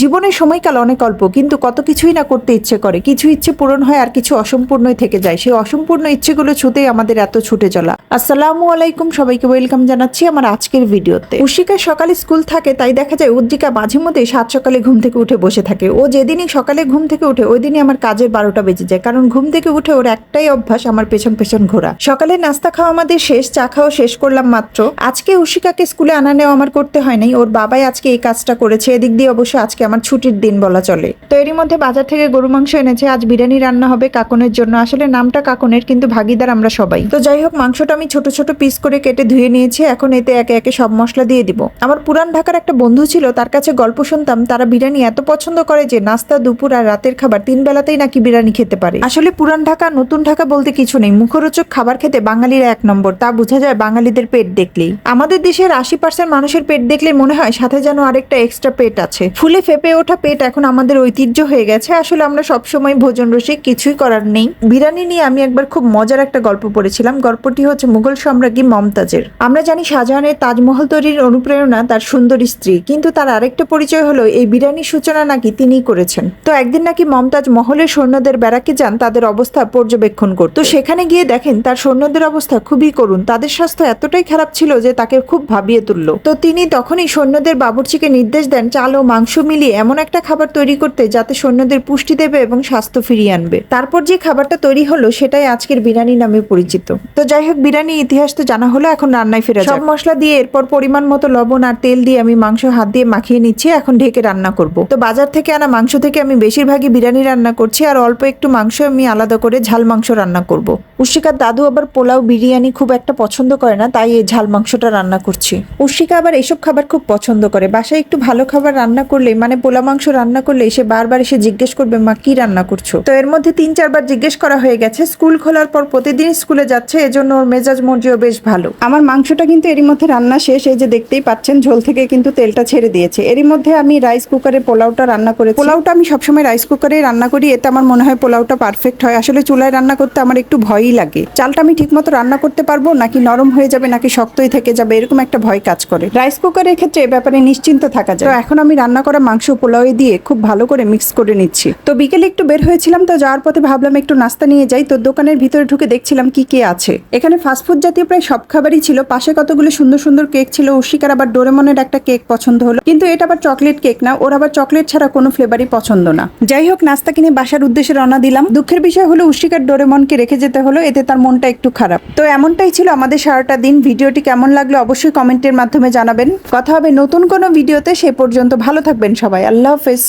জীবনের সময়কাল অনেক অল্প, কিন্তু কত কিছুই না করতে ইচ্ছে করে। কিছু ইচ্ছে পূরণ হয় আর কিছু অসম্পূর্ণই থেকে যায়। সেই অসম্পূর্ণ ইচ্ছেগুলো ছুতেই আমাদের এত ছুটে চলা। আসসালামু আলাইকুম সবাইকে ওয়েলকাম জানাচ্ছি আমার আজকের ভিডিওতে। উশিকার সকালে স্কুল থাকে, তাই দেখা যায় উদ্রিকা মাঝে মধ্যে সাত সকালে ঘুম থেকে উঠে বসে থাকে। ও যেদিনই সকালে ঘুম থেকে উঠে ওই দিনই আমার কাজের বারোটা বেজে যায়, কারণ ঘুম থেকে উঠে ওর একটাই অভ্যাস, আমার পেছন পেছন ঘোরা। সকালে নাস্তা খাওয়া আমাদের শেষ, চা খাওয়া শেষ করলাম মাত্র। আজকে উশিকাকে স্কুলে আনা নেওয়া আমার করতে হয় নাই, ওর বাবাই আজকে এই কাজটা করেছে, এদিক দিয়ে অবশ্য আজকে আমার ছুটির দিন বলা চলে। তো এরই মধ্যে বাজার থেকে গরু মাংস এনেছে। আজ বিরিয়ানি রান্না হবে কাকনের জন্য। আসলে নামটা কাকনের, কিন্তু ভাগিদার আমরা সবাই। তো যাই হোক, মাংসটা আমি ছোট ছোট পিস করে কেটে ধুয়ে নিয়েছি। এখন এতে একে একে সব মশলা দিয়ে দিব। আমার পুরান ঢাকার একটা বন্ধু ছিল, তার কাছে গল্প শুনতাম, তারা বিরিয়ানি এত পছন্দ করে যে নাস্তা দুপুর আর রাতের খাবার তিন বেলাতেই নাকি বিরিয়ানি খেতে পারে। আসলে পুরান ঢাকা, নতুন ঢাকা বলতে কিছু নেই। মুখরোচক খাবার খেতে বাঙালিরা এক নম্বর। তা বোঝা যায় বাঙালিদের পেট দেখলেই। আমাদের দেশের আশি পার্সেন্ট মানুষের পেট দেখলে মনে হয় সাথে যেন আরেকটা এক্সট্রা পেট আছে। ফুলে ফেপে ওঠা পেট এখন আমাদের ঐতিহ্য হয়ে গেছে। আসলে আমরা সবসময় ভোজন রসিক কিছুই করার নেই। বিরিয়ানি নিয়ে আমি একবার খুব মজার একটা গল্প পড়েছিলাম। গল্পটি হচ্ছে মুঘল সম্রাজ্ঞী মমতাজের। আমরা জানি শাহজাহানের তাজমহল তৈরির অনুপ্রেরণা তার সুন্দরী স্ত্রী। কিন্তু তার আরেকটা পরিচয় হলো, এই বিরিয়ানির সূচনা নাকি তিনিই করেছেন। তো একদিন নাকি মমতাজ মহলের সৈন্যদের ব্যারাকে যান, তাদের অবস্থা পর্যবেক্ষণ করতে। তো সেখানে গিয়ে দেখেন, তার সৈন্যদের অবস্থা খুবই করুণ। তাদের স্বাস্থ্য এতটাই খারাপ ছিল যে তাকে খুব ভাবিয়ে তুললো। তো তিনি তখনই সৈন্যদের বাবুর্চিকে নির্দেশ দেন, চাল ও মাংস মিলিয়ে এমন একটা খাবার তৈরি করতে যাতে সৈন্যদের পুষ্টি দেবে এবং স্বাস্থ্য ফিরিয়ে আনবে। তারপর যে খাবারটা তৈরি হলো সেটাই আজকের বিরিয়ানি নামে পরিচিত। তো যাই হোক বিরিয়ানি ইতিহাস তো জানা হলো এখন রান্নায় ফেরা সব মশলা দিয়ে এরপর পরিমাণ মতো লবণ আর তেল দিয়ে আমি মাংস হাত দিয়ে মাখিয়ে নিচ্ছি এখন ঢেকে রান্না করব। তো বাজার থেকে আনা মাংস থেকে আমি বেশিরভাগই বিরিয়ানি রান্না করছি আর অল্প একটু মাংস আমি আলাদা করে ঝাল মাংস রান্না করব। উশিকার দাদু আবার পোলাও বিরিয়ানি খুব একটা পছন্দ করে না তাই এই ঝাল মাংসটা রান্না করছি। উশিকা আবার এসব খাবার খুব পছন্দ করে। বাসায় একটু ভালো খাবার রান্না করলে মানে পোলা মাংস রান্না করলে সে বারবার এসে জিজ্ঞেস করবে, মা, কি রান্না করছ? তো এর মধ্যে তিন, চারবার জিজ্ঞেস করা হয়ে গেছে। স্কুল খোলার পর প্রতিদিন স্কুলে যাচ্ছে, এজন্য ওর মেজাজ মর্জিও বেশ ভালো। আমার মাংসটা কিন্তু এরই মধ্যে রান্না শেষ, এই যে দেখতেই পাচ্ছেন, ঝোল থেকে কিন্তু তেলটা ছেড়ে দিয়েছে। এরই মধ্যে আমি রাইস কুকারে পোলাওটা রান্না করে পোলাওটা আমি সবসময় রাইস কুকারেই রান্না করি, এতে আমার মনে হয় পোলাওটা পারফেক্ট হয়। আসলে চুলায় রান্না করতে আমার একটু ভয়ই লাগে। চালটা আমি ঠিকমতো রান্না করতে পারব, নাকি নরম হয়ে যাবে, নাকি শক্তই থেকে যাবে, এরকম একটা ভয় কাজ করে। রাইস কুকারের ক্ষেত্রে এ ব্যাপারে নিশ্চিন্ত থাকা যায়। তো এখন আমি রান্না করা মাংস পোলাওয়ে দিয়ে খুব ভালো করে মিক্স করে নিচ্ছি। তো বিকেলে একটু বের হয়েছিলাম, তো যাওয়ার পথে ভাবলাম একটু নাস্তা নিয়ে যাই। তো দোকানের ভিতরে ঢুকে দেখছিলাম কি কে আছে। এখানে ফাস্টফুড জাতীয় প্রায় সব খাবারই ছিল। পাশে কতগুলো সুন্দর সুন্দর কেক ছিল। উশিকার আবার ডোরেমনের একটা কেক পছন্দ হলো। কিন্তু এটা আবার চকলেট কেক না। ওর আবার চকলেট ছাড়া কোনো ফ্লেভারই পছন্দ না। যাই হোক, নাস্তা কিনে বাসার উদ্দেশ্যে রওনা দিলাম। দুঃখের বিষয় হলো উশিকার ডোরেমনকে রেখে যেতে হলো। এতে তার মনটা একটু খারাপ। তো এমনটাই ছিল আমাদের সারাটা দিন। ভিডিওটি কেমন লাগল অবশ্যই কমেন্টের মাধ্যমে জানাবেন। কথা হবে নতুন কোনো ভিডিওতে। সে পর্যন্ত ভালো থাকবেন সবাই আল্লাহ হাফেজ